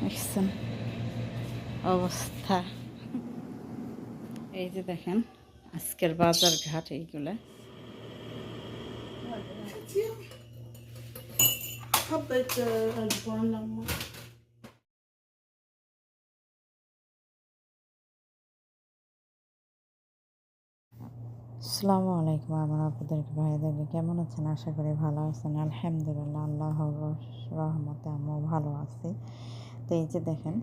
দেখছেন অবস্থা। এই যে দেখেন, আজকের বাজার ঘাট এইগুলো। আসসালামু আলাইকুম আমার আপনাদের ভাইদেরকে কেমন আছেন? আশা করি ভালো আছেন। আলহামদুলিল্লাহ আল্লাহ রহমতে আমিও ভালো আছি। তো এই যে দেখেন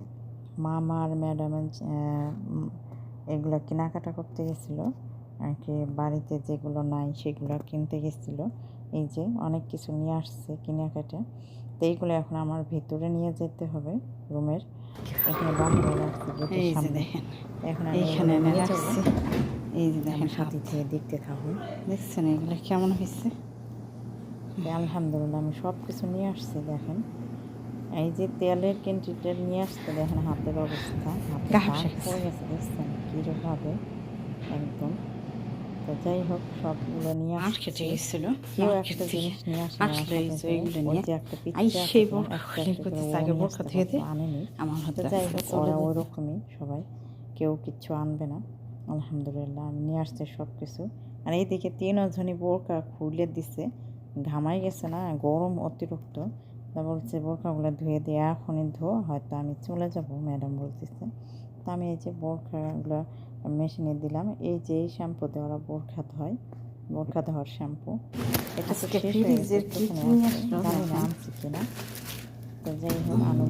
মামা আর ম্যাডামের এগুলো কেনাকাটা করতে গেছিল। আর কি বাড়িতে যেগুলো নাই সেগুলো কিনতে গেছিল। এই যে অনেক কিছু নিয়ে আসছে কেনাকাটা। তো এইগুলো এখন আমার ভিতরে নিয়ে যেতে হবে রুমের। এখানে বাহিরে রাখছি গেটের সামনে। দেখেন এখন আমি এইখানে নিয়ে যাব। রাখছি এই যে দেখেন সাথে থেকে দেখতে থাকুন দেখছেন এগুলো কেমন হয়েছে? আলহামদুলিল্লাহ আমি সব কিছু নিয়ে আসছি দেখেন। এই যে তেলের কেন্টিটা নিয়ে আসতে দেখেন হাতের অবস্থা হাতে হয়ে গেছে দেখছেন কীরকমভাবে? একদম। তো যাই হোক সবগুলো নিয়ে মার্কেটে আসছি। গেছিল কেউ একটা জিনিস নিয়ে আসলে এইগুলো একটা সেই আগে বোরখা আনেনি। আমার হাতে যাই হোক ওরা ওরকমই সবাই কেউ কিচ্ছু আনবে না। আলহামদুলিল্লাহ আমি নিয়ে আসছে সব কিছু আর এইদিকে তিনজনই বোরকা খুলে দিছে। ঘামাই গেছে না গরম অতিরিক্ত। তা বলছে বোরখাগুলো ধুয়ে দিয়ে এখনই ধো হয়তো আমি চলে যাব ম্যাডাম বলতেছে। তা আমি এই যে বোরখাগুলো মেশিনে দিলাম এই যে এই শ্যাম্পুতে ওরা বোরখা ধয় বোরখা ধোয়ার শ্যাম্পু। এটা তো শেষ হয়ে গেছে, জানি না আনছি কিনা তো যাই হোক আমার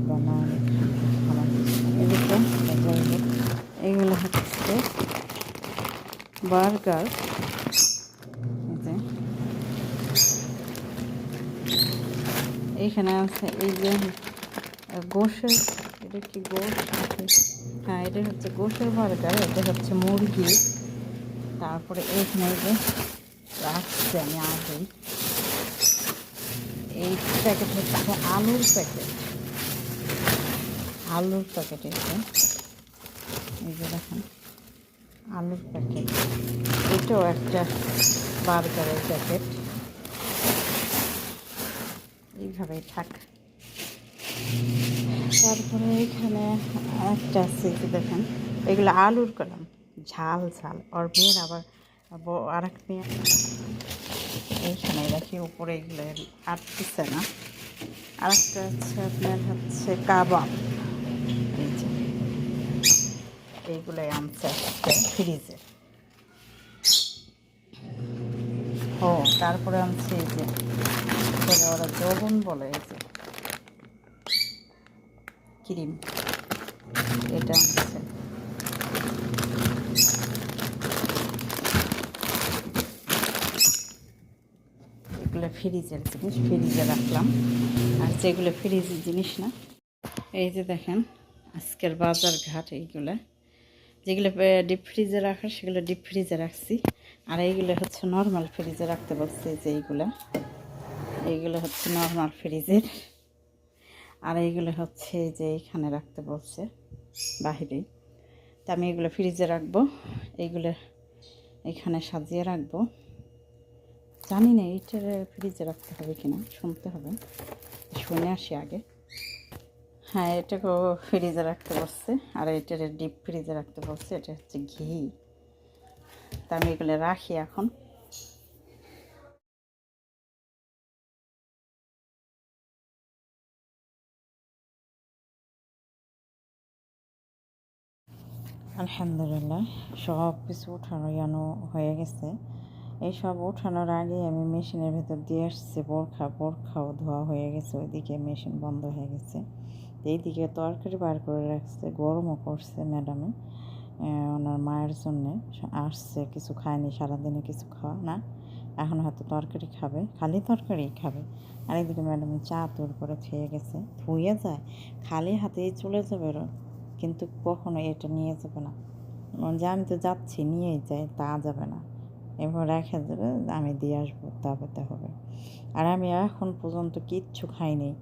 যাই হোক এগুলো হচ্ছে বার্গার। এইখানে আছে এই যে গোশের, এটা কি গোশ? আছে হ্যাঁ এটা হচ্ছে গোশের বার্গার এটা হচ্ছে মুরগি। তারপরে এইখানে এই যে রাখছি আমি আগেই এই প্যাকেট হচ্ছে আলুর প্যাকেট। আলুর প্যাকেট এটা এই যে দেখেন, আলুর প্যাকেট। এটাও একটা বার্গারের প্যাকেট। এইভাবেই থাক। তারপরে এখানে একটা আছে দেখেন, এগুলো আলুর কলাম। ঝাল ঝাল। ওর মেয়ের আবার আর এক মেয়ে। এইখানে রাখি উপরে এগুলো আটতেছে না। আর একটা হচ্ছে আপনার হচ্ছে কাবাব। এইগুলোই আনছে ফ্রিজে। ও, তারপরে আনছে এই যে ওরা জবন বলে এই যে। ক্রিম। এটা আনছে। এগুলো ফ্রিজের জিনিস, ফ্রিজে রাখলাম। আর যেগুলো ফ্রিজের জিনিস না, এই যে দেখেন, আজকের বাজার ঘাট এইগুলো। যেগুলো ডিপ ফ্রিজে রাখা সেগুলো ডিপ ফ্রিজে রাখছি। আর এইগুলো হচ্ছে নর্মাল ফ্রিজে রাখতে বলছে যে এইগুলো। এইগুলো হচ্ছে নর্মাল ফ্রিজের আর এইগুলো হচ্ছে যে এইখানে রাখতে বলছে বাহিরেই তা আমি এগুলো ফ্রিজে রাখব। এইগুলো এখানে সাজিয়ে রাখব। জানি না এইটার ফ্রিজে রাখতে হবে কিনা, শুনতে হবে। শুনে আসি আগে। হ্যাঁ এটাকেও ফ্রিজে রাখতে বলছে। আর এটার ডিপ ফ্রিজে রাখতে বলছে, এটা হচ্ছে ঘি। তা আমি এগুলো রাখি এখন। আলহামদুলিল্লাহ, সব কিছু উঠানো ইয়ানো হয়ে গেছে। এই সব উঠানোর আগে আমি মেশিনের ভেতর দিয়ে আসছি, বোরখা, বোরখাও ধোয়া হয়ে গেছে, ওইদিকে মেশিন বন্ধ হয়ে গেছে। এইদিকে তরকারি বার করে রাখছে, গরমও করছে ম্যাডামে। ওনার মায়ের জন্যে আসছে, কিছু খায়নি, সারাদিনে কিছু খাওয়া, না? এখন হয়তো তরকারি খাবে, খালি তরকারি খাবে। আরেকদিকে ম্যাডাম চা তোর করে খেয়ে গেছে, ধুয়ে যায়, খালি হাতেই চলে যাবে। কিন্তু কখনো এটা নিয়ে যাবে না। যে আমি তো যাচ্ছি, নিয়েই যাই তা যাবে না। এবার রেখে দেবে, আমি দিয়ে আসব তারপরে হবে। আর আমি এখন পর্যন্ত কিচ্ছু খাইনি।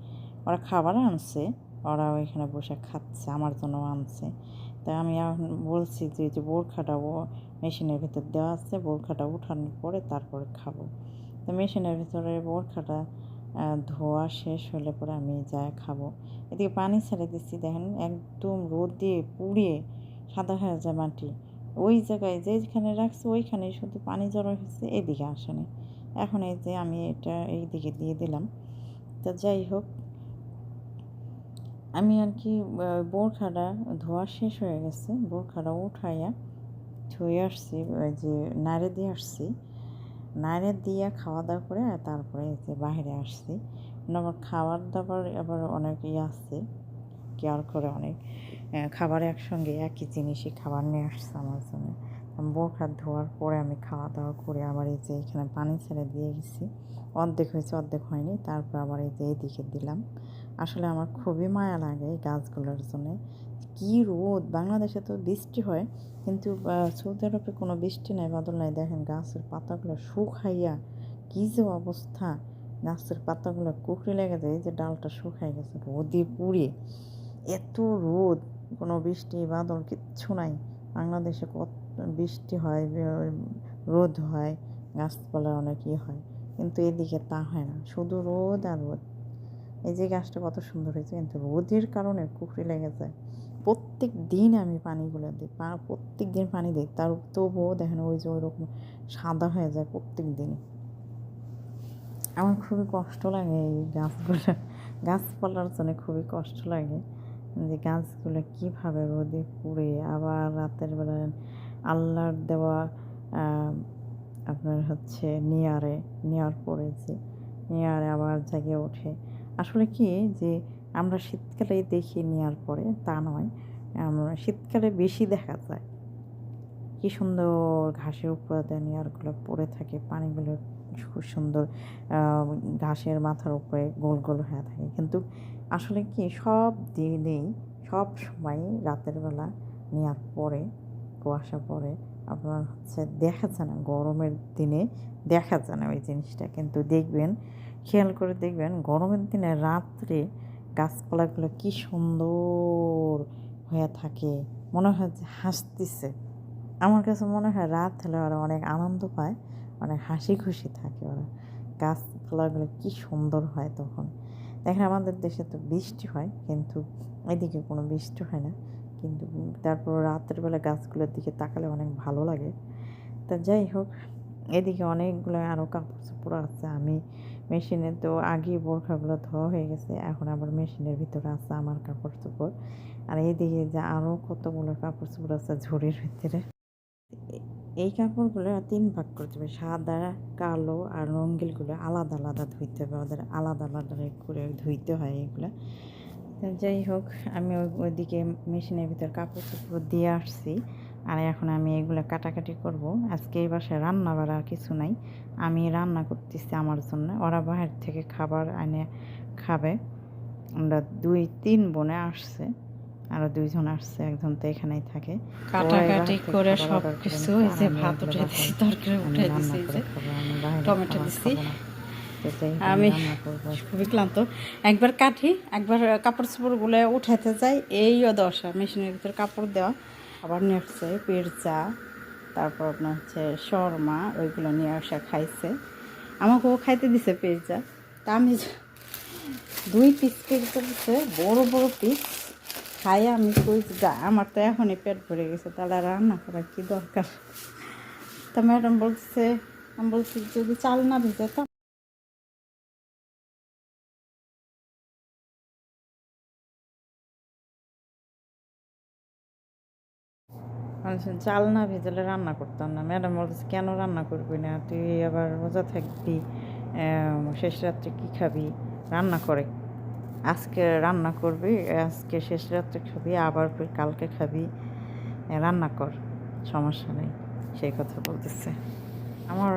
ওরা খাবার আনছে ওরা ওইখানে বসে খাচ্ছে, আমার জন্য আনছে। তা আমি এখন বলছি যে যে বোরখাটা মেশিনের ভিতর দেওয়া আছে বোরখাটা উঠানোর পরে তারপরে খাব। তো মেশিনের ভিতরে বোরখাটা ধোয়া শেষ হলে পরে আমি যা খাব। এদিকে পানি ছেড়ে দিচ্ছি, দেখেন একদম রোদ পুড়িয়ে সাদা হয়ে যায় মাটি। ওই জায়গায় যেখানে রাখছি ওইখানে শুধু পানি জড়ো হয়েছে, এদিকে আসেনি। এখন এই যে আমি এটা এই দিকে দিয়ে দিলাম। তো যাই হোক আমি আর কি বোরখাটা ধোয়া শেষ হয়ে গেছে। বোরখাটা উঠাইয়া ধুয়ে আসছি, ওই যে নাড়ে দিয়ে আসছি। নাড়ে দিয়ে খাওয়া দাওয়া করে আর তারপরে যে বাইরে আসছি। আমার খাবার দাবার আবার অনেক ইয়ে আসছে কেয়ার করে অনেক খাবার একসঙ্গে একই জিনিসই খাবার নিয়ে আসছে আমার জন্য। বোরখা ধোয়ার পরে আমি খাওয়া দাওয়া করে আবার এই যে এখানে পানি ছেড়ে দিয়ে গেছি। অর্ধেক হয়েছে, অর্ধেক হয়নি। তারপর আবার এই যে এইদিকে দিলাম। আসলে আমার খুবই মায়া লাগে এই গাছগুলোর জন্য। কী রোদ! বাংলাদেশে তো বৃষ্টি হয়, কিন্তু সৌদি আরবে কোনো বৃষ্টি নাই, বাদল নাই। দেখেন গাছের পাতাগুলো শুকাইয়া কী যে অবস্থা! গাছের পাতাগুলো কুকড়ে লেগে যায়, এই যে ডালটা শুকাই গেছে, রোদে পুড়ে। এত রোদ! কোনো বৃষ্টি, বাদল কিচ্ছু নাই। বাংলাদেশে কত বৃষ্টি হয় রোদ হয়, গাছপালার অনেক ইয়ে হয়, কিন্তু এদিকে তা হয় না। শুধু রোদ আর রোদ। এই যে গাছটা কত সুন্দর হয়েছে, কিন্তু রোদের কারণে কুকড়ে লেগে যায়। প্রত্যেক দিন আমি পানিগুলো দিই প্রত্যেক দিন পানি দিই, তার তবুও দেখেন ওই যে ওই রকম সাদা হয়ে যায় প্রত্যেক দিন আমার খুবই কষ্ট লাগে এই গাছগুলো, গাছপালার জন্য খুবই কষ্ট লাগে যে গাছগুলো কীভাবে রোদে পুড়ে আবার রাতের বেলা আল্লাহর দেওয়া আপনার হচ্ছে নিয়ারে, নিয়ার পড়েছে নিয়ারে আবার জাগে ওঠে। আসলে কি যে আমরা শীতকালে দেখি নেওয়ার পরে, তা নয়। আমরা শীতকালে বেশি দেখা যায়। কি সুন্দর ঘাসের উপরে নেয়ারগুলো পড়ে থাকে, পানিগুলো খুব সুন্দর ঘাসের মাথার উপরে গোল গোল হয়ে থাকে। কিন্তু আসলে কি সব দিনেই, সব সময় রাতের বেলা নেওয়ার পরে কুয়াশা পড়ে, আপনার হচ্ছে দেখা যায় না, গরমের দিনে দেখা যায় না ওই জিনিসটা। কিন্তু দেখবেন, খেয়াল করে দেখবেন, গরমের দিনে রাত্রে গাছপালাগুলো কি সুন্দর হয়ে থাকে, মনে হয় যে হাসতেছে। আমার কাছে মনে হয় রাত হলে ওরা অনেক আনন্দ পায়, অনেক হাসি খুশি থাকে ওরা। গাছপালাগুলো কি সুন্দর হয় তখন। দেখেন আমাদের দেশে তো বৃষ্টি হয়, কিন্তু এদিকে কোনো বৃষ্টি হয় না। কিন্তু তারপর রাতের বেলা গাছগুলোর দিকে তাকালে অনেক ভালো লাগে। তা যাই হোক, এদিকে অনেকগুলো আরও কাপড় চোপড় আছে, আমি মেশিনে তো আগেই বোরখাগুলো ধোয়া হয়ে গেছে, এখন আবার মেশিনের ভিতরে আছে আমার কাপড় চোপড়। আর এইদিকে যে আরও কতগুলো কাপড় চোপড় আছে ঝুড়ির ভিতরে। এই কাপড়গুলো তিন ভাগ করতে হবে সাদা, কালো আর রঙ্গিলগুলো আলাদা আলাদা ধুইতে হবে, ওদের আলাদা আলাদা করে ধুইতে হয় এগুলো। যাই হোক আমি ওই ওইদিকে মেশিনের ভিতর কাপড় চোপড় দিয়ে আসছি আর এখন আমি এগুলো কাটাকাটি করব। আজকে এই বাসায় রান্না বাড়া কিছু নাই। আমি রান্না করতেছি আমার জন্য। ওরা বাহির থেকে খাবার এনে খাবে। আমরা দুই তিন বোনে আসছে। আরও দুইজন আসছে একজন তো এখানেই থাকে। কাটাকাটি করে সব কিছু এই যে ভাত উঠে দিছি তরকারি উঠে দিছি টমেটো দিছি। খাব না। তো যাই হোক, আমি খুবই ক্লান্ত। একবার কাঠি একবার কাপড় চোপড়গুলো উঠাতে যাই এইও দশা মেশিনের ভিতরে কাপড় দেওয়া। আবার নিয়ে আসছে পেরচা তারপর আপনার হচ্ছে শর্মা ওইগুলো নিয়ে আসা খাইছে। আমাকেও খাইতে দিছে পেরচা তা আমি দুই পিস পেরচা দিছে বড় বড় পিস খাই আমি কই যা আমার তো এখনই পেট ভরে গেছে তাহলে রান্না করার কি দরকার? তা ম্যাডাম বলছে আমি বলছি যদি চাল না ভিজাতাম বলছেন চাল না ভেজালে রান্না করতাম না। ম্যাডাম বলছে কেন রান্না করবি না? তুই আবার রোজা থাকবি শেষ রাত্রে কী খাবি? রান্না করে। আজকে রান্না করবি আজকে শেষ রাত্রে খাবি আবার ফির কালকে খাবি রান্না কর। সমস্যা নেই। সেই কথা বলতেছে। আমার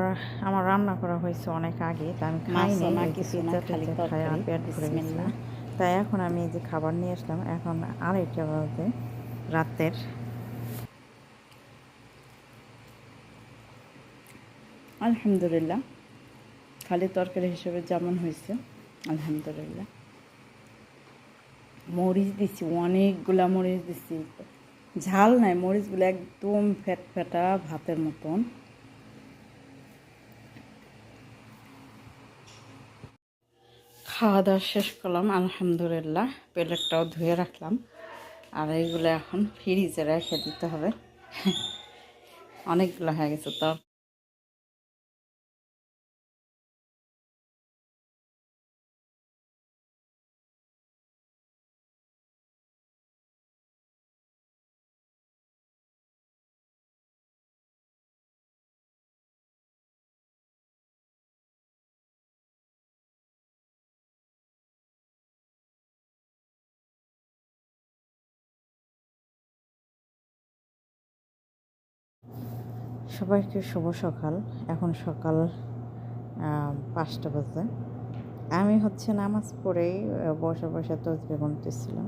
আমার রান্না করা হয়েছে অনেক আগে তা আমি খাইনি। না, কিছু খালি খাই পেট ভরে তাই এখন আমি যে খাবার নিয়ে আসলাম এখন আড়াইটা বাজে রাতের। আলহামদুলিল্লাহ। খালি তরকারি হিসেবে যেমন হয়েছে, আলহামদুলিল্লাহ। মরিচ দিছি, অনেকগুলা মরিচ দিছি। ঝাল নাই, মরিচগুলো একদম ফ্যাট ফ্যাটা ভাতের মতন। খাওয়া দাওয়া শেষ করলাম, আলহামদুলিল্লাহ। প্লেটটাও ধুয়ে রাখলাম। আর এইগুলো এখন ফ্রিজে রেখে দিতে হবে। অনেকগুলো হয়ে গেছে, তো সবাইকে শুভ সকাল। এখন সকাল পাঁচটা বাজে। আমি হচ্ছে নামাজ পড়েই বসে বসে তসবি গুনতেছিলাম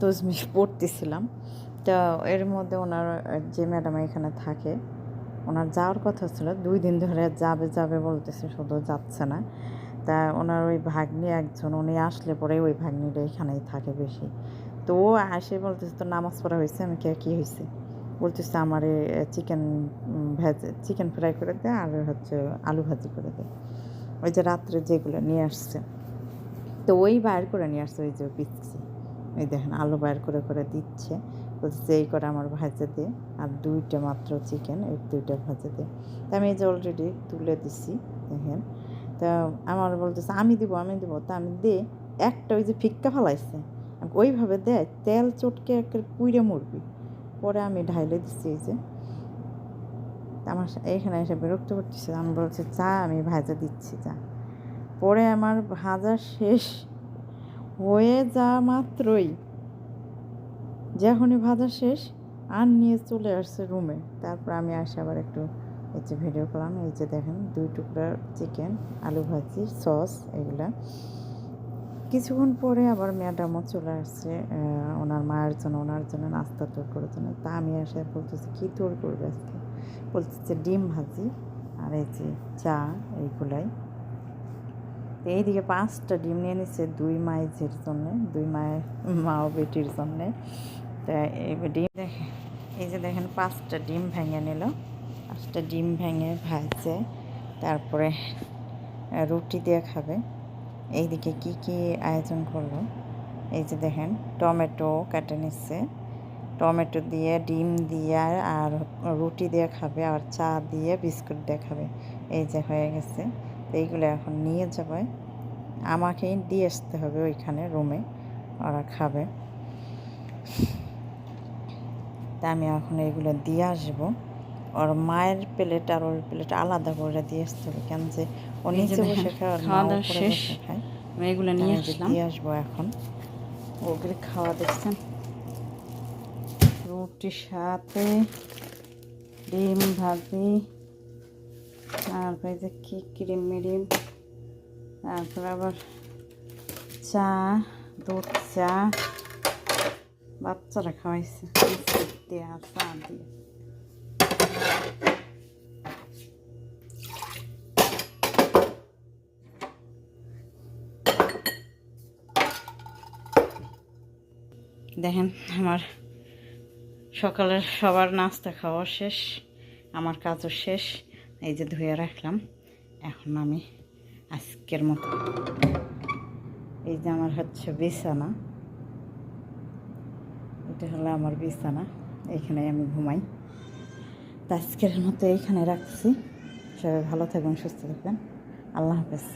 তসবি পড়তেছিলাম। তা এর মধ্যে ওনার, যে ম্যাডাম এখানে থাকে, ওনার যাওয়ার কথা ছিল। দুই দিন ধরে যাবে যাবে বলতেছে, শুধু যাচ্ছে না। তা ওনার ওই ভাগ্নি একজন, উনি আসলে পরে ওই ভাগ্নিটা এখানেই থাকে বেশি। তো ও আসে বলতেছে তো নামাজ পড়া হয়েছে? আমি কে, কী হয়েছে? বলতেছে আমার চিকেন ভেজ চিকেন ফ্রাই করে দে আর হচ্ছে আলু ভাজি করে দে। ওই যে রাত্রে যেগুলো নিয়ে আসছে। তো ওই বাইর করে নিয়ে আসছে, ওই যে পিচ্ছি। ওই দেখেন, আলু বাইর করে করে দিচ্ছে। বলছে এই করে আমার ভাজে দে আর দুইটা মাত্র চিকেন এই দুইটা ভাজে দে। তা আমি এই যে অলরেডি তুলে দিছি, দেখেন। তা আমার বলতেছে, আমি দিব আমি দিব। তা আমি দে, একটা ওই যে ফিক্কা ফালাইছে। ওইভাবে দেয় তেল চটকে একটা পুইরে মরবি। পরে আমি ঢাইলে দিচ্ছি এই যে। আমার এখানে এসে বিরক্ত করতেছে আমি বলছি, চা, আমি ভাজা দিচ্ছি, চা। পরে আমার ভাজা শেষ হয়ে যা মাত্রই যখনই ভাজা শেষ, আর নিয়ে চলে আসছে রুমে তারপর আমি আসে আবার একটু এই যে ভিডিও করলাম। এই যে দেখেন, দুই টুকরা চিকেন আলু ভাজি সস এগুলা। কিছুক্ষণ পরে আবার ম্যাডামও চলে আসছে ওনার মায়ের জন্য, ওনার জন্য নাস্তা তোর করার জন্য। তা আমি আসে বলতেছি, কী তোর করবে আজকে? বলতেছে ডিম ভাজি আর এই যে চা এইগুলাই। এইদিকে পাঁচটা ডিম নিয়ে নিচ্ছে দুই মায়ের জন্য, দুই মায়ের মা ও বেটির জন্যে। তা এই ডিম দেখে, এই যে দেখেন পাঁচটা ডিম ভেঙে নিল, পাঁচটা ডিম ভেঙে ভাজছে তারপরে রুটি দিয়ে খাবে। এইদিকে কি কি আয়োজন করল? এই যে দেখেন, টমেটো কেটে নিচ্ছে। টমেটো দিয়ে, ডিম দিয়ে, আর রুটি দিয়ে খাবে, আর চা দিয়ে বিস্কুট দিয়ে খাবে। এই যে হয়ে গেছে। তো এইগুলো এখন নিয়ে যাবে। আমাকেই দিয়ে আসতে হবে ওইখানে রুমে, ওরা খাবে। তা আমি এখন এইগুলো দিয়ে আসব। ওর মায়ের প্লেট আর ওর প্লেট আলাদা করে দিয়ে আসতে হবে। কেন যে আর খাওয়া দাওয়া শেষ। এগুলো নিয়ে আসলাম। দিয়ে আসব এখন? ওগুলো খাওয়া দেখছেন? রুটির সাথে ডিম ভাজি তারপরে যে কি ক্রিম মিরিম তারপর আবার চা দুধ চা। বাচ্চারা খাওয়াইছে। দিয়ে আর চা দিয়ে। দেখেন, আমার সকালের সবার নাস্তা খাওয়া শেষ, আমার কাজও শেষ, এই যে ধুয়ে রাখলাম। এখন আমি আজকের মতো। এই যে আমার হচ্ছে বিছানা। এটা হলো আমার বিছানা এইখানে আমি ঘুমাই। তা আজকের মতো এইখানে রাখছি। সবাই ভালো থাকবেন, সুস্থ থাকবেন। আল্লাহ হাফেজ।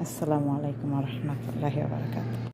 আসসালামু আলাইকুম রহমতুল্লাহ বারকাত